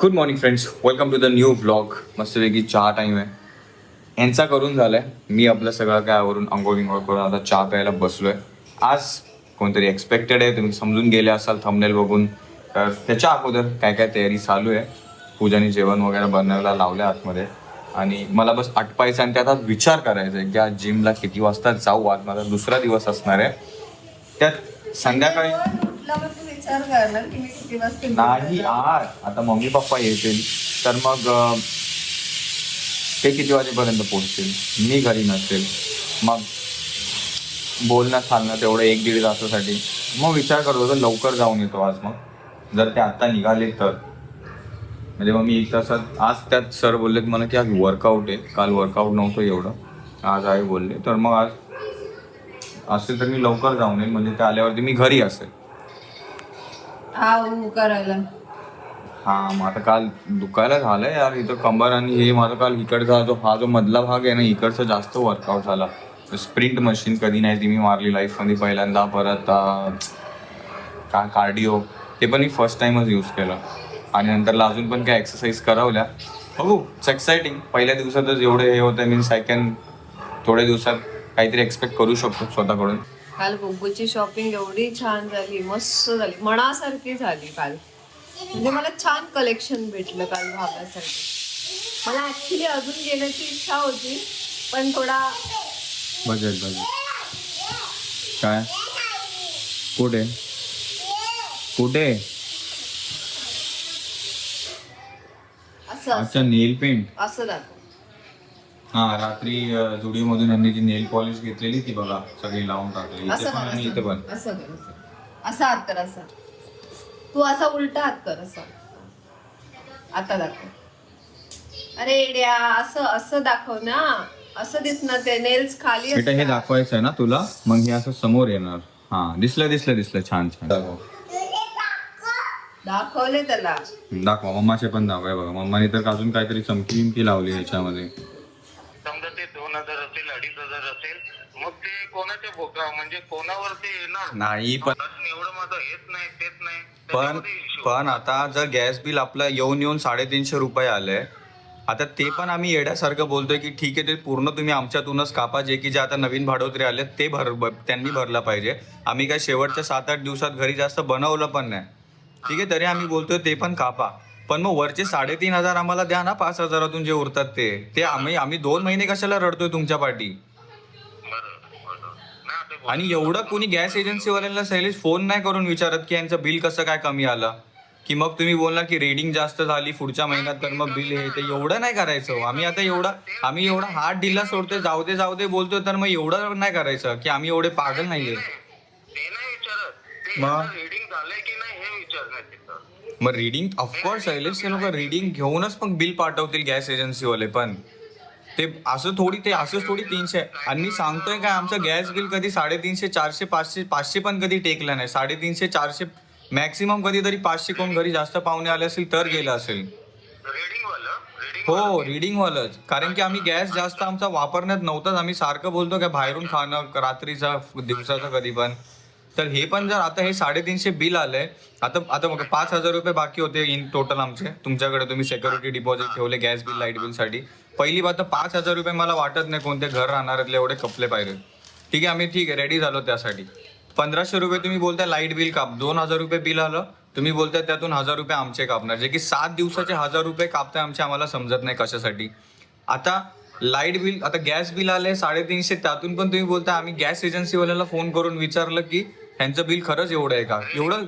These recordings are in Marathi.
Good morning friends welcome to the new blog मस्तपैकी चहा टाईम आहे. यांचा करून झालाय. मी आपलं सगळं काय आवरून आंघोळ विंघोळ करून आता चहा प्यायला बसलोय. आज कोणतरी एक्सपेक्टेड आहे. तुम्ही समजून गेले असाल थंबनेल बघून. तर त्याच्या अगोदर काय काय तयारी चालू आहे. पूजाने जेवण वगैरे बनवायला लावलं आहे आतमध्ये. आणि मला बस आटपायचं आणि त्यात विचार करायचा आहे की आज जिमला किती वाजता जाऊ? आज माझा दुसरा दिवस असणार आहे. त्यात संध्याकाळी उठला मग तू विचार की मी किती वाजता नाही आज आता मम्मी पप्पा येतील तर मग अं, ते किती वाजेपर्यंत पोहोचतील? मी घरी नसेल. मग बोलणं चालणं तेवढं एक दीड तासासाठी. मग विचार करत होतो लवकर जाऊन येतो आज मग. जर ते आत्ता निघाले तर. म्हणजे मग मी एक तासात आज त्यात सर बोललेत मला की आज वर्कआउट आहे. काल वर्कआउट नव्हतं एवढं. आज आहे बोलले तर मग आज असेल तर मी लवकर जाऊन येईल म्हणजे ते आल्यावरती मी घरी असेल. हा करायला. हा मग आता काल दुखायला झालं यार इथं कंबर आणि हे माझं काल इकडचा जो हा जो मधला भाग आहे ना इकडचा जास्त वर्कआउट झाला. स्प्रिंट मशीन कधी नाही ती मी मारली लाईफमध्ये पहिल्यांदा परत का कार्डिओ ते पण मी फर्स्ट टाइमच यूज केलं. आणि नंतरला अजून पण काय एक्सरसाइज करावल्या. बघू इट्स एक्साइटिंग पहिल्या दिवसातच एवढे हे होतं मीन सेकंड थोड्या दिवसात काहीतरी एक्सपेक्ट करू शकतो स्वतःकडून. काल बुब्बूची शॉपिंग एवढी छान झाली मस्त झाली. मनासारखी झाली काल. म्हणजे मला छान कलेक्शन भेटलं काल भागासाठी मला ऍक्च्युली अजून घेण्याची इच्छा होती पण थोडा बजेट बजेट. काय? कुठे? कुठे? असं अच्छा नेल पेंट असं दाखव. हा रात्री जुडिओ मधून यांनी जी नेल पॉलिश घेतलेली ती बघा सगळी लावून टाकली. इथे असं पण कर आणि इथे पण. असं असं कर असं असा हात कर असा तू असा उलटा हात कर असा आता दाखव. अरे एड्या असं असं दाखव ना. असं दिसणार ते नेल्स खाली बेटा हे असतात. दाखवायचं आहे ना तुला? मग हे असं समोर येणार. हा दिसलं दिसलं दिसलं. छान छान. दाखव. दाखवले त्याला. दाखवा मम्माचे पण दाखव. हे बघा मम्माने तर अजून काहीतरी चमकी बिमकी लावली ह्याच्यामध्ये समजा ते दोन हजार असेल अडीच हजार असेल कोणाच्या भोका म्हणजे कोणावर ते येणार? नाही पण एवढं माझं हेच नाही तेच नाही. पण त्याच्यामध्ये issue. पण आता जर गॅस बिल आपलं येऊन येऊन साडेतीनशे रुपये आलंय आता ते पण आम्ही येड्यासारखं बोलतोय की ठीक आहे ते पूर्ण तुम्ही आमच्यातूनच कापा जे की जे आता नवीन भाडोत्री आले ते भर ब- त्यांनी भरला पाहिजे. आम्ही काय शेवटच्या सात आठ दिवसात घरी जास्त बनवलं पण नाही. ठीक आहे तरी आम्ही बोलतोय ते पण कापा. पण मग वरचे साडेतीन हजार आम्हाला द्या ना पाच हजारातून जे उरतात ते. ते आम्ही आम्ही दोन महिने कशाला रडतोय तुमच्या पाठी बरं बरं नाही आता बोल. आणि एवढं कोणी गॅस एजन्सीवाल्यांना शैलेश फोन नाही करून विचारत की यांचं बिल कसं काय कमी आलं? की मग तुम्ही बोलला की रेडिंग जास्त झाली पुढच्या महिन्यात तर मग बिल हे ते एवढं नाही करायचं हो. आम्ही आता एवढं आम्ही एवढा हात ढिला सोडतोय जाऊ दे जाऊ दे बोलतोय तर मग एवढं नाही करायचं की आम्ही एवढे पागल नाहीये. मग? मग रिडिंग ऑफकोर्स शैलेश ते लोक रिडिंग घेऊनच मग बिल पाठवतील गॅस एजन्सीवाले पण. ते असं थोडी ते असंच थोडी तीनशे. आणि मी सांगतोय काय आमचं गॅस बिल कधी साडेतीनशे चारशे पाचशे पाचशे पण कधी टेकलं नाही. साडेतीनशे चारशे मॅक्सिमम कधीतरी पाचशे कोण घरी जास्त पाहुणे आले असेल तर गेलं असेल. हो रिडिंगवालंच कारण की आम्ही गॅस जास्त आमचा वापरण्यात नव्हताच. आम्ही सारखं बोलतो काय बाहेरून खाणं रात्रीचं दिवसाचं कधी पण. तर हे पण जर आता हे साडेतीनशे बिल आलंय आता आता बघा पाच हजार रुपये बाकी होते इन टोटल आमचे. तुमच्याकडे तुम्ही सेक्युरिटी डिपॉझिट ठेवले गॅस बिल लाइट बिलसाठी. पहिली बात पाच हजार रुपये मला वाटत नाही कोणते घर राहणार एवढे कपले पाहिजे ठीक आहे आम्ही ठीक आहे रेडी झालो त्यासाठी. पंधराशे रुपये तुम्ही बोलताय लाइट बिल काप. दोन हजार रुपये बिल आलं तुम्ही बोलताय त्यातून हजार रुपये आमचे कापणार. जे की सात दिवसाचे हजार रुपये कापताय आमचे आम्हाला समजत नाही कशासाठी. आता लाइट बिल आता गॅस बिल आले साडेतीनशे त्यातून पण तुम्ही बोलताय आम्ही गॅस एजन्सीवाल्याला फोन करून विचारलं की ह्यांचं बिल खरंच एवढं आहे का? एवढं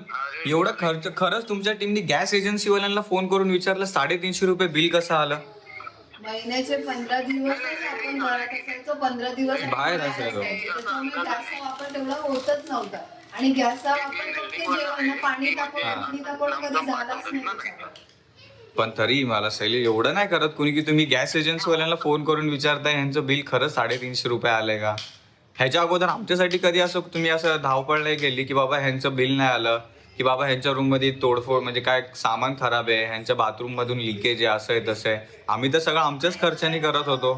एवढं खर्च खरंच तुमच्या टीमनी गॅस एजन्सीवाल्यांना फोन करून विचारलं साडेतीनशे रुपये बिल कसं आलं? महिन्याचे पंधरा दिवसच आपण घरात असायचो पंधरा दिवस बाहेर बाहेर असायचो. असायचो. त्याच्यामुळे गॅसचा वापर तेवढा होतच नव्हता आणि गॅसचा वापर फक्त जेवण पाणी पाणी कधी झालाच नाही. पण तरी मला शैली एवढं नाही करत कुणी की तुम्ही गॅस एजन्सीवाल्यांना फोन करून विचारताय ह्यांचं बिल खरंच साडेतीनशे रुपये आलंय का ह्याच्या अगोदर आमच्यासाठी कधी असं तुम्ही असं धावपळ नाही केली की बाबा ह्यांचं बिल नाही आलं की बाबा ह्यांच्या रूममध्ये तोडफोड म्हणजे काय सामान खराब आहे ह्यांच्या बाथरूम मधून लिकेज आहे असं आहे तसं आहे. आम्ही तर सगळं आमच्याच खर्चाने करत होतो.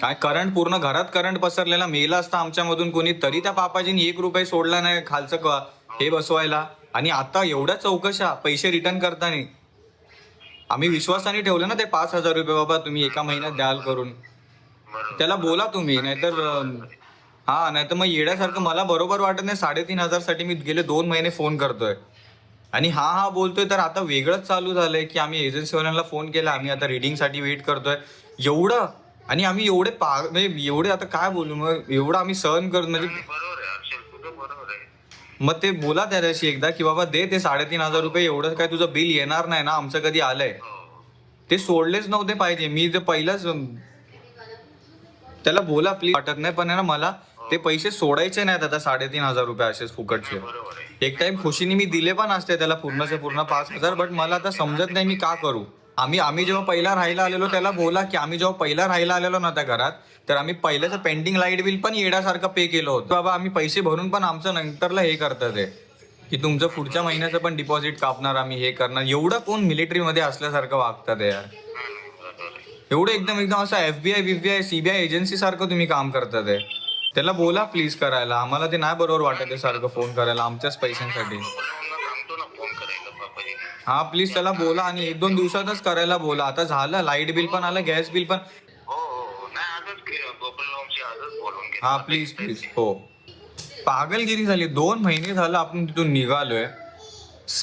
काय करंट पूर्ण घरात करंट पसरलेला मेला असता आमच्यामधून कोणी तरी त्या पापाजीने एक रुपये सोडला नाही खालचं हे बसवायला. आणि आता एवढ्या चौकशा पैसे रिटर्न करताना आम्ही विश्वासाने ठेवलं ना ते पाच हजार रुपये बाबा तुम्ही एका महिन्यात द्याल करून. त्याला बोला तुम्ही नाहीतर हा नाहीतर मग येण्यासारखं मला बरोबर वाटत नाही साडेतीन हजारसाठी मी गेले दोन महिने फोन करतोय. आणि हा हा बोलतोय तर आता वेगळंच चालू झालंय की आम्ही एजन्सीवाल्यांना फोन केला आम्ही आता reading साठी वेट करतोय. एवढं आणि आम्ही एवढे पा म्हणजे एवढे आता काय बोलू मग एवढं आम्ही सहन करत म्हणजे नाही, मग ते बोला त्याच्याशी एकदा की बाबा दे ते साडेतीन हजार रुपये एवढं काय तुझं बिल येणार नाही ना आमचं कधी आलंय. हो. ते सोडलेच नव्हते पाहिजे मी ते पहिलाच त्याला बोला प्लीज वाटत नाही पण आहे ना मला ते पैसे सोडायचे नाहीत आता साडेतीन हजार रुपये असेच फुकटचे. एक टाइम खुशीने मी दिले पण असते त्याला पूर्णचे पूर्ण पाच हजार बट मला आता समजत नाही मी का करू. आम्ही आम्ही जेव्हा पहिला राहायला आलेलो त्याला बोला की आम्ही जेव्हा पहिला राहायला आलेलो ना त्या घरात तर आम्ही पहिल्याचं पेंडिंग लाइट बिल पण येण्यासारखं पे केलं होतं. बाबा आम्ही पैसे भरून पण आमचं नंतरला हे करतात ते की तुमचं पुढच्या महिन्याचं पण डिपॉझिट कापणार आम्ही हे करणार. एवढं कोण मिलिटरीमध्ये असल्यासारखं वागतात यार. एवढं एकदम एकदम असं एफबीआय बीबीआय सीबीआय एजन्सी सारखं तुम्ही काम करतात आहे त्याला बोला प्लीज करायला. आम्हाला ते नाही बरोबर वाटत आहे सारखं फोन करायला आमच्याच पैशांसाठी. हा प्लीज त्याला बोला आणि एक दोन दिवसातच करायला बोला. आता झालं लाइट बिल पण आलं गॅस बिल पण. हो हो हो. हा प्लीज प्लीज हो. पागलगिरी झाली. दोन महिने झालं आपण तिथून निघालोय.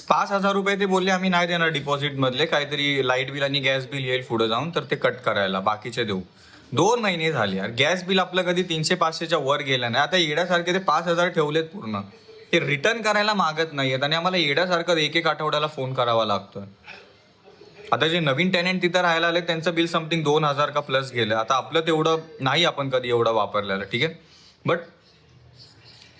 पाच हजार रुपये ते बोलले आम्ही नाही देणार डिपॉझिट मधले. काहीतरी लाइट बिल आणि गॅस बिल येईल पुढे जाऊन तर ते कट करायला. बाकीचे देऊ. दोन महिने झाले यार. गॅस बिल आपलं कधी तीनशे पाचशेच्या वर गेलं नाही. आता येड्यासारखे ते पाच हजार ठेवलेत पूर्ण. ते रिटर्न करायला मागत नाही आहेत आणि आम्हाला येड्यासारखं एक एक आठवड्याला फोन करावा लागतोय. आता जे नवीन टेनेंट तिथं राहायला आले त्यांचं बिल समथिंग दोन हजार का प्लस गेलं. आता आपलं तेवढं नाही आपण कधी एवढं वापरलेलं ठीक आहे? बट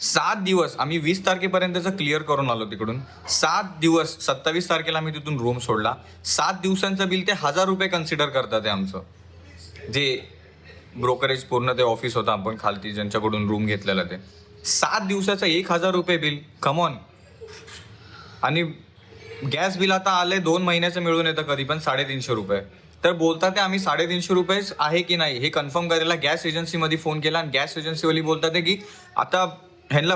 सात दिवस आम्ही वीस तारखेपर्यंतचं क्लिअर करून आलो तिकडून. सात दिवस सत्तावीस तारखेला आम्ही तिथून रूम सोडला. सात दिवसांचं बिल ते हजार रुपये कन्सिडर करतात ते आमचं. जे ब्रोकरेज पूर्ण ते ऑफिस होतं आपण खालती ज्यांच्याकडून रूम घेतलेलं ते. सात दिवसाचं एक हजार रुपये बिल कमॉन आणि गॅस बिल आता आले दोन महिन्याचं मिळून येतं कधी पण साडेतीनशे रुपये. तर बोलतात ते आम्ही साडेतीनशे रुपयेच आहे की नाही? हे कन्फर्म करायला गॅस एजन्सीमध्ये फोन केला आणि गॅस एजन्सीवाली बोलतात ते की आता ह्यांना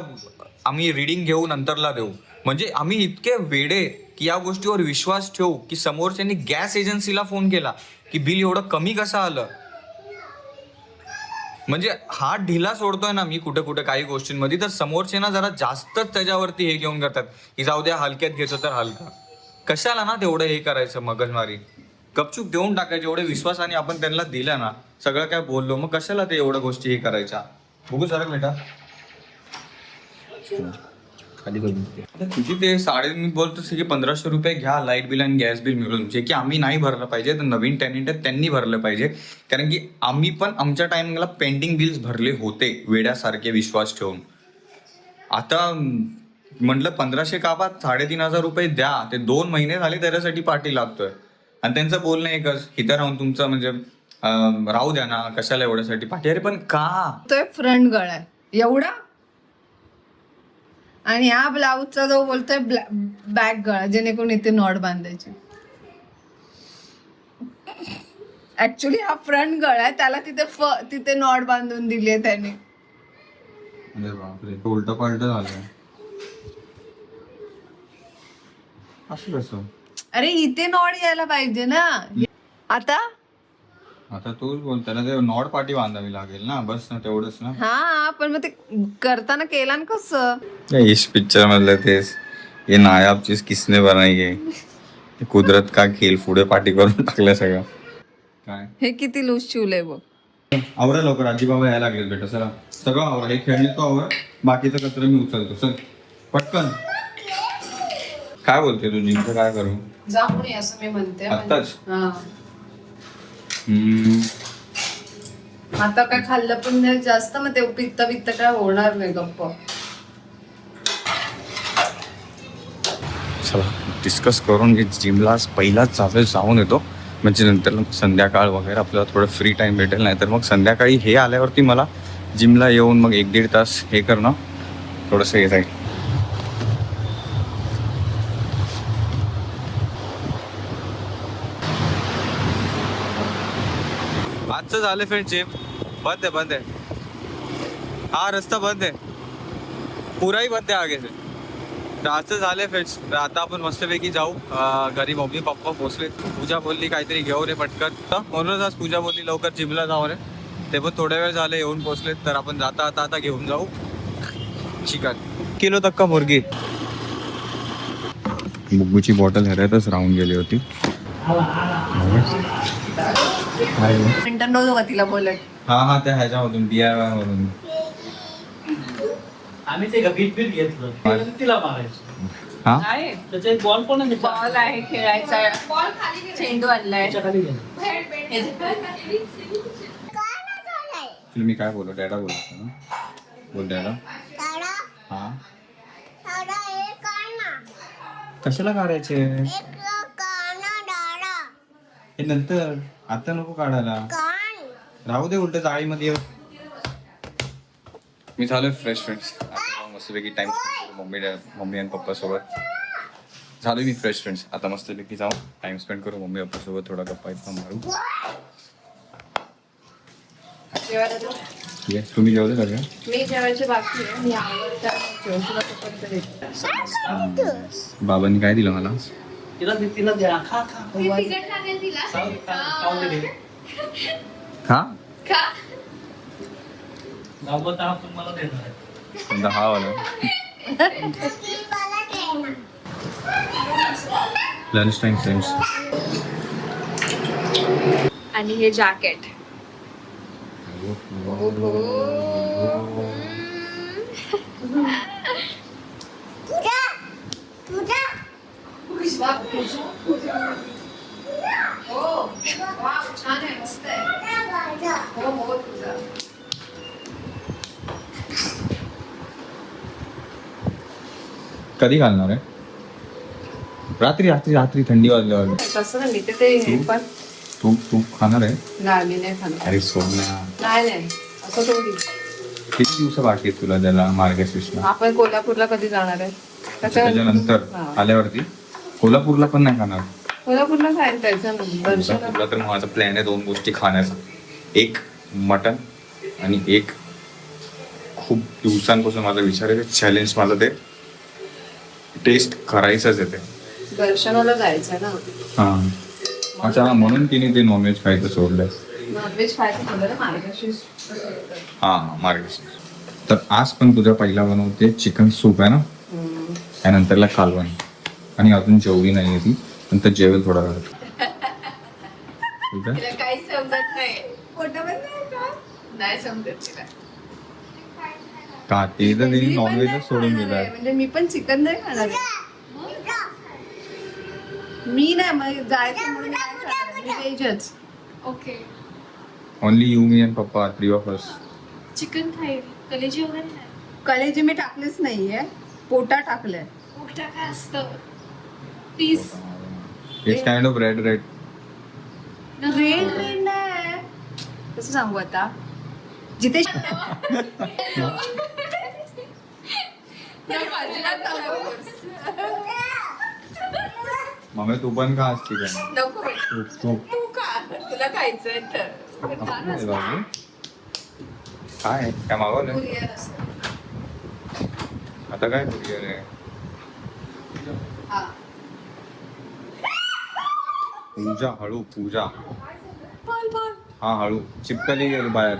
आम्ही रिडिंग घेऊ नंतरला देऊ. म्हणजे आम्ही इतके वेडे की या गोष्टीवर विश्वास ठेवू की समोरच्यांनी गॅस एजन्सीला फोन केला की बिल एवढं कमी कसं आलं? म्हणजे हा ढिला सोडतोय ना मी कुठे कुठे काही गोष्टींमध्ये तर समोरचे ना जरा जास्तच त्याच्यावरती हे घेऊन करतात. की जाऊ द्या हलक्यात घेतो तर हलका. कशाला ना तेवढं हे करायचं मगजमारी? गपचूप देऊन टाकायचे एवढे विश्वासाने आपण त्यांना दिलं ना सगळं काय बोललो मग कशाला ते एवढ्या गोष्टी हे करायच्या? बघू सर बेटा. खाली आता तुझी ते साडे मी बोलतो की पंधराशे रुपये घ्या लाइट बिल आणि गॅस बिल मिळून. जे की आम्ही नाही भरलं पाहिजे तर नवीन टेनेंट आहेत त्यांनी भरलं पाहिजे. कारण की आम्ही पण आमच्या टायमिंगला पेंडिंग बिल्स भरले होते वेड्यासारखे विश्वास ठेवून. आता म्हटलं पंधराशे कापात साडेतीन हजार रुपये द्या. ते दोन महिने झाले त्याच्यासाठी पाठी लागतोय. आणि त्यांचं बोलणं एकच इथं राहून तुमचं म्हणजे राहू द्या ना कशाला एवढ्यासाठी पाठी अरे पण का? तो फ्रंट गळा आहे. एवढा आणि हा ब्लाऊजचा जो बोलतोय बॅक गळा जेणेकरून इथे नॉट बांधायची. ऍक्च्युली हा फ्रंट गळा आहे त्याला तिथे फ तिथे नॉट बांधून दिली आहे त्याने. उलट पालट झालं अरे इथे नॉट यायला पाहिजे ना. आता आता तूच बोल त्याला ते नॉड पाठी बांधावी लागेल ना बस ना तेवढंच ना. हा पण मग ते करताना केला ना कसं? इस पिक्चर मधलं तेच. ये नायाब चीज किसने बनाई आहे. कुदरत का खेळ पुढे पाठी करून टाकलं सगळं. काय? हे किती लूज शिवलंय बघ. आवरा लवकर आजी बाबा यायला लागेल बेटा चला. सगळं आवरा हे खेळणी तो आवर. बाकीचं कचरा मी उचलतो चल. पटकन. काय बोलते तू जिंकं काय करू? जाऊ नये असं मी म्हणते. आत्ताच? हा. आता काय खाल्लं पण नाही जास्त मग ते पित्त पित्त काय होणार नाही गप्प. चला डिस्कस करून घे. जिमला पहिलाच चालू जाऊन येतो. म्हणजे नंतर संध्याकाळ वगैरे आपल्याला थोडं फ्री टाइम भेटेल नाही तर मग संध्याकाळी हे आल्यावरती मला जिमला येऊन मग एक दीड तास हे करणं थोडंसं हे जाईल आजचं झालं फ्रेंड जिम बंद आहे बंद आहे. हा रस्ता बंद आहे. पुराही बंद आहे आगे से. तर असं झालंय फ्रेंड्स तर आता आपण मस्तपैकी जाऊ. घरी मम्मी पप्पा पोचले पूजा बोलली काहीतरी घेऊ रे पटकन. तर म्हणूनच आज पूजा बोलली लवकर जिमला जाऊ रे ते पण थोड्या वेळ झाले येऊन पोचलेत तर आपण जाता आता आता घेऊन जाऊ. चिकन. किलो तक का मुर्गी. बुग्गूची बॉटल ह्याच्यातच राहून गेली होती. नव्हतं का तिला बोलत? हा हा त्या ह्याच्यामधून डी आय वाय मधून. आम्ही ते बीट बीट घेतलं. तिला मारायचं. हा? आहे. त्याचा एक बॉल पण आहे. त्याच्या- बॉल आहे खेळायचा. चेंडू आणलाय. त्याच्याखाली गेला. तुला मी काय बोलू डॅडा बोलतो ना? बोल डॅडा हा. कशाला काढायचे? हे नंतर आता नको काढायला. राहू दे उलट जाळीमध्ये. येऊ मी झालोय फ्रेश फ्रेंड्स आता मस्तपैकी टाइम मम्मी मम्मी आणि पप्पा सोबत. झालोय मी फ्रेश फ्रेंड्स आता मस्तपैकी जाऊ. टाइम स्पेंड करू मम्मी पप्पा सोबत. थोडा गप्पा इथं मारू. आहे? तुम्ही जेवले सगळे? मी जेवायचे बाकी आहे. मी आवडता जेवण तुला तोपर्यंत देते. बाबांनी काय दिलं मला? तिला दे- तिला द्या. खा खा. खाऊ- खा- खाऊ दे. रे. खा. हा पण मला देणार आहे. कोणता हा वाला. लंच टाइम फ्रेंड्स आणि हे जॅकेट छान आहे मस्त आहे. हो हो तुझा. कधी घालणार आहे? रात्री रात्री रात्री थंडी वाजल्यावर. तसं नाही ते ते हे पण तू तू खाणार आहे? गावी नाही खाणार. अरे सोन्या नाही नाही. असं थोडी किती दिवस बाकी आहेत तुला त्याला मार्गशीर्षला? आपण कोल्हापूरला कधी जाणार आहे? त्याच्यानंतर हा. आल्यावरती? कोल्हापूरला पण नाही खाणार. कोल्हापूरला जायचं तर माझा प्लॅन आहे दोन गोष्टी खाण्याचा. एक मटन आणि एक खूप दिवसांपासून माझा विचार आहे चॅलेंज माझं ते टेस्ट करायचंच आहे ते. दर्शनाला जायचं ना. हा. अच्छा हा, म्हणून तिने ते नॉनव्हेज खायचं सोडलंय. नॉनव्हेज खायचं म्हणलं ना मार्गशीर्ष हा मार्गशीर्ष. तर आज पण तुझ्या पहिला बनवते चिकन सूप आहे ना? हम्म. त्यानंतरला कालवण. आणि अजून जेवली नाही ती नंतर जेवेल थोडा वेळ. समजत नाही. का? नाही समजत तिला. का ते तर तिने नॉनव्हेजच सोडून दिलं आहे. म्हणजे मी पण चिकन नाही खाणार आहे. मी नाही मग जायचं म्हणून नाही खाणार. मी व्हेजच. Okay. Only you me and पप्पा थ्री ऑफ अस चिकन खाईल. कलेजी वगैरे नाही. कलेजी मी टाकलीच नाहीये. पोटा टाकलंय. मोठा काय असतं? Piece it's kind of red red red red नाही कसं सांगू आता? जिथे मम्मी तू पण का असते काय नको बाई. तू तू. तू खा. तुला खायचंय तर. काय? काय मागवलं असतं. आता काय कुरिअर आहे हा. पूजा हळू पूजा. बोल, बोल. हा हळू. चिपकली गेली बाहेर.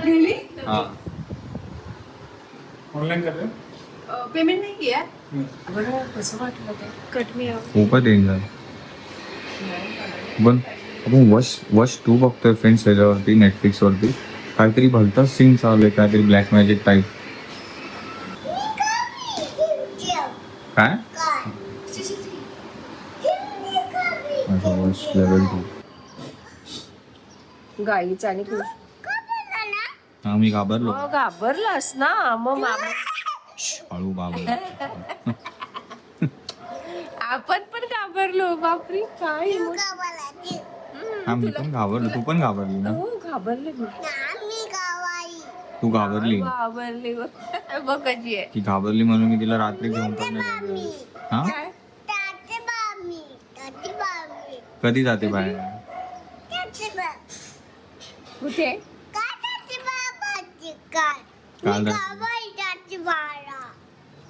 Really? हा. ऑनलाईन करते? अं, पेमेंट नाही किया कट मी आउट खूपच डेंजर पण आपण वश वश टू बघतोय फ्रेंड्स त्याच्यावरती नेटफ्लिक्स वरती. काहीतरी भलताच सीन चालू आहे काहीतरी ब्लॅक मॅजिक टाईप काय अच्छा वश लेवल टू गाईचा आणि तू. हा मी घाबरलो. घाबरलास ना मग हळू घाबरलो. आपण पण घाबरलो बापरी काय हा मी पण घाबरलो तू पण घाबरली ना? हो घाबरले मी. तू घाबरली? घाबरली. बघ कशी आहे. ती घाबरली म्हणून मी तिला रात्री घेऊन पण नाही. हा काय कधी जाते बाहेर? कुठे? काल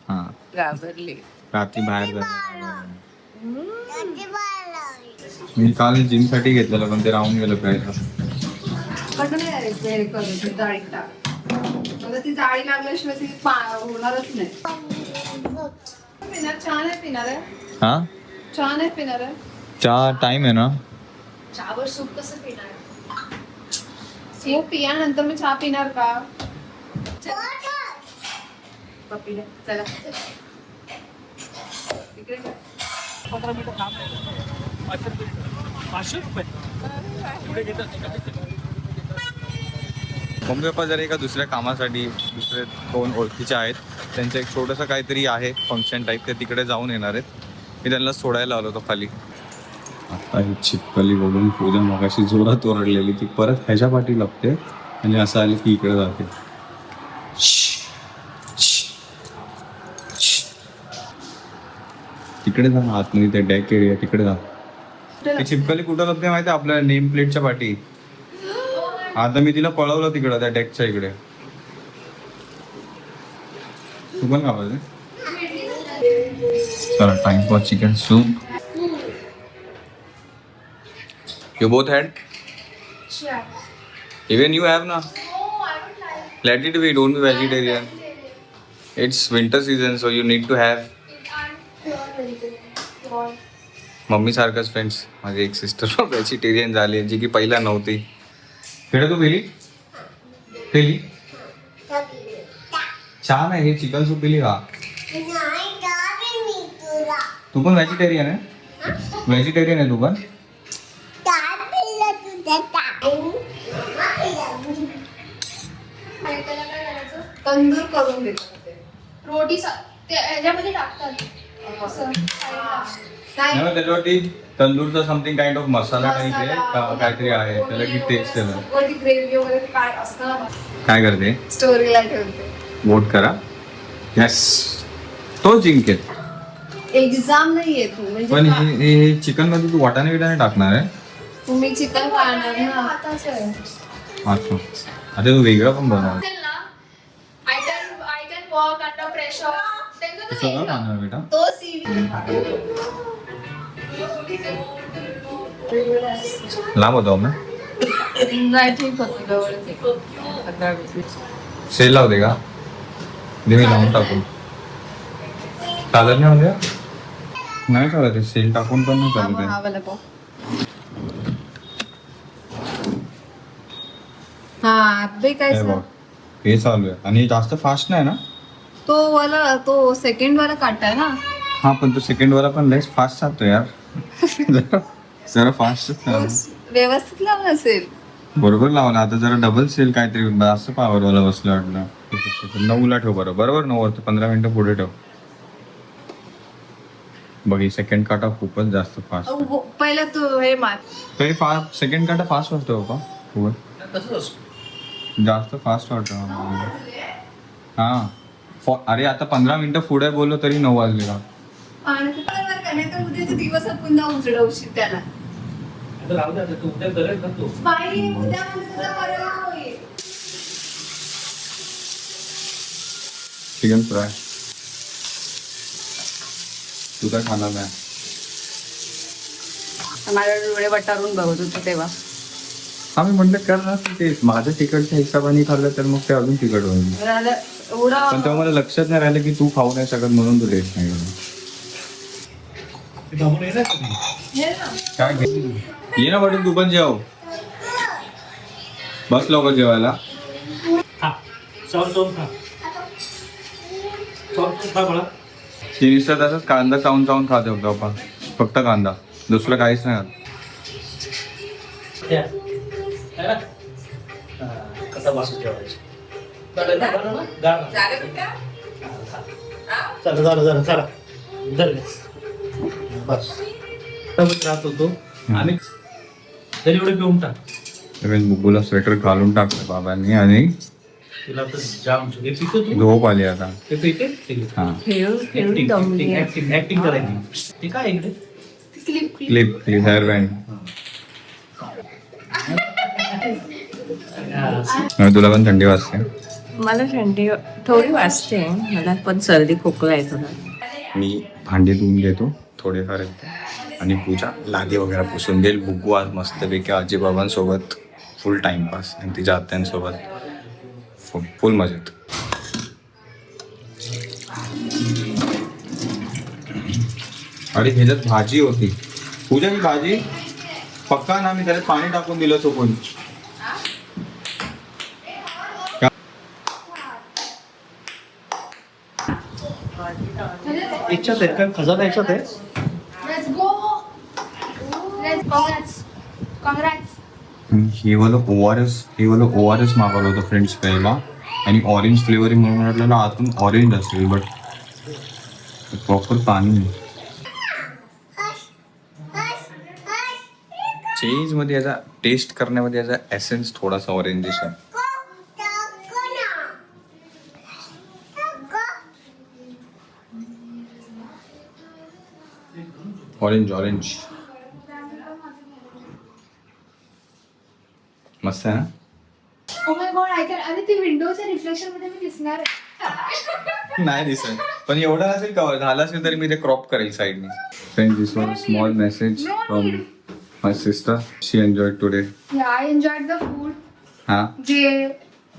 हा. घाबरली. रात्री बाहेर जायला मी काल जिमसाठी घेतलेलं पण ते राहून गेलं हे ती जाळी टाक. ती जाळी लागल्याशिवाय ती पा- होणारच नाही. पिणार छान आहे पिणार आहे हा? छान आहे पिणार आहे चहा टाइम आहे ना. चहावर सूप कसं पिणार? सूप पियानंतर मी चहा पिणार का? पप्पीला, चला. इकडे काय? मम्मी पप्पा जर एका दुसऱ्या कामासाठी दुसरे दोन ओळखीचे आहेत. त्यांचं एक छोटंसं काहीतरी आहे फंक्शन टाईप ते तिकडे जाऊन येणार आहेत. मी त्यांना सोडायला आलो होतो खाली. आता ही चिपकली बघून पूजा मगाशी जोरात ओरडलेली ती परत ह्याच्या पाठी लागते आणि असं आली की इकडे जाते. तिकडे जा ना आतमध्ये ते डॅक एरिया तिकडे जा. ती चिपकली कुठं लागते माहिती आपल्या नेम प्लेटच्या पाठी? आता मी तिला पळवलं तिकडं त्या डेकच्या इकडे. तू पण खावायचं चला time for chicken soup you both had even you have ना let it be don't be vegetarian it's winter season so you need to have mummy सारखंच फ्रेंड्स माझी एक सिस्टर व्हेजिटेरियन झाली जी की पहिला नव्हती. खेळ तू पिली? पिली? छान आहे हे चिकन सूप पिली का? तू पण व्हेजिटेरियन आहे? व्हेजिटेरियन आहे तू पण? तंदूर करून देतात ते. रोटी सा- ते ह्याच्यामध्ये टाकतात. असं. साईडला. नाही नाही, त्याच्यावरती तंदूरचा something kind of masala type आहे का- काहीतरी आहे त्याला की टेस्ट आहे वरती ग्रेव्ही वगैरे काय असतं काय करते? स्टोरीला ठेवते. वोट करा. येस तो जिंकेल. एक्झाम नाहीये तू पण म्हणजे हे हे चिकनमध्ये तू वाटाणे बिटाणे टाकणार आहे? तुम्ही चिकन खाणार ना. हाताचं आहे. अच्छा. आता तू वेगळं पण बनव असेल वॉक अंडर प्रेशर त्यांचं तर सगळं वेगळं. खाणार बेटा तो लांब होतो मग नाही ठीक होतं. सेल लावते का दे मी लावून टाकून चालत नाही म्हणजे नाही चालत सेल टाकून पण नाही हा, चालत आहे हा. हा अबे काय हे बघ हे चालू आहे आणि जास्त फास्ट नाही ना तो वाला तो सेकंड वाला काटा आहे ना? हा पण तो सेकंड वाला पण लेस फास्ट चालतो यार. जरा जरा फास्ट व्यवस्थित लावला असेल. बरोबर लावला. आता जरा डबल सेल काहीतरी जास्त पावर वाला बसलं वाटलं. नऊला ठेव बरं. बरोबर नऊ वाजता पंधरा मिनिटं पुढे ठेव. बघ ही सेकंड काटा खूपच जास्त फास्ट हो, पहिला तू हे मार. काही फास्ट सेकंड काटा फास्ट वाटतो का खूप तसंच असतं. जास्त फास्ट वाटतं. हा. अरे आता पंधरा मिनिटं पुढे बोललो तरी नऊ वाजले का आणि तू काय बरं का, नाही तर उद्याचा दिवस पुन्हा उजडवशील त्याला. आता राहू दे आता तू उद्या करेल ना तू. बाई उद्या म्हणजे तुझा परवा होईल चिकन फ्राय. तू काय खाणार नाही माझ्या डोळे वटारून बघत होतो तेव्हा. हा मी म्हणलं कर ना तू ते माझ्या तिकडच्या हिशोबाने खाल्लं तर मग ते अजून तिकड होईल. एवढा पण तेव्हा मला लक्षात नाही राहिलं की तू खाऊ नाही शकत म्हणून तू टेस्ट नाही हे. काय घे? ये ना पाटील तू पण जेव. बस लवकर जेवायला. खा. चावून चावून खा. चावून चावून खा मला ती नुसतं तसंच कांदा चावून चावून खात होतो आपण. फक्त कांदा. दुसरं काहीच नाही खात. द्या. आहे ना? हा, कसा वासून ठेवायचा ना. झालं बेटा? चला. बस. राहत होतो आणि तरी एवढे पिऊन टाक. त्यावेळेस बुब्बूला स्वेटर घालून टाकलं बाबांनी आणि तिला तर जाम हे पितो तू? झोप आली आता. ते पिते. हा. दमली आहे. करायची. ते काय इकडे? क्लिप क्लिप हेअर बँड हा, तुला पण थंडी वाजते. मला थंडी थोडी वाजते. मला पण सर्दी खोकला आहे थोडा. मी भांडे धुवून घेतो थोडेफार. आणि पूजा लादी वगैरे पुसून देईल. बुगू आज मस्तपैकी आजीबाबांसोबत फुल टाइमपास आणि तिच्या आत्यांसोबत फुल मजेत. अरे ह्याच्यात भाजी होती. पूजा ही भाजी पक्का ना? मी त्याच्यात पाणी टाकून दिलं चुकून याच्यात आहे काय खजाना याच्यात आहे Let's go. Let's congrats. Congrats. हे वालं ओ आर एस हे वालं ओ आर एस मागवलं होतं फ्रेंड्स प्यायला आणि ऑरेंज फ्लेवरिंग म्हणून वाटलेलं आतून ऑरेंज असेल बट प्रॉपर पाणी नाही चेंजमध्ये याचा टेस्ट करण्यामध्ये याचा एसेन्स थोडासा ऑरेंजिश आहे ऑरेंज ऑरेंज मस्त आहे ना? Oh my god, I can. अरे ती विंडोच्या रिफ्लेक्शनमध्ये मी दिसणार आहे. नाही दिसत. पण एवढं नसेल कव्हर झालं असेल तरी मी ते क्रॉप करेल साईडने friend this one small message from my sister she enjoy today I enjoyed the food. हा जे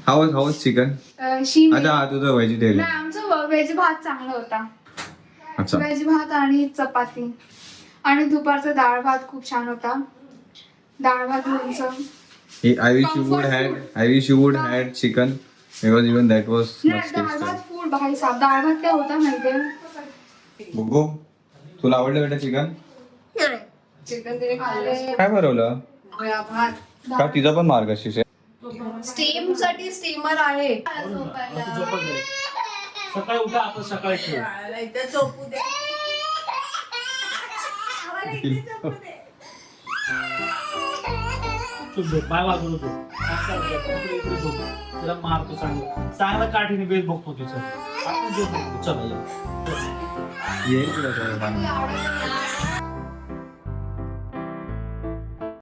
हाऊ हाऊ चिकन शी अच्छा हा तुझं व्हेजिटेरियन नाही आमचं व्हेज भात चांगला होता. अच्छा. व्हेज भात आणि चपाती. आणि दुपारचा डाळ भात खूप छान होता. डाळ भात लोणचं. I wish you would had I wish you would had chicken because even that was dal tasty bhaat food भाई साहेब डाळ भात काय होता माहितीये? बुगो तुला आवडलं बेटा चिकन चिकन तिने खाल्लं काय भरवलं भात. का तिचा पण मार्गशीर्ष आहे स्टीमसाठी स्टीमर आहे. सकाळी उठा आपण सकाळी खेळू. तू झोप पाय वाजवत होतो असं झोप, इकडे इकडे झोप तिला मारतो चांगलं चांगला काठीने बेस बघतो तिचं आपण झोप चला ये. येईल तुला.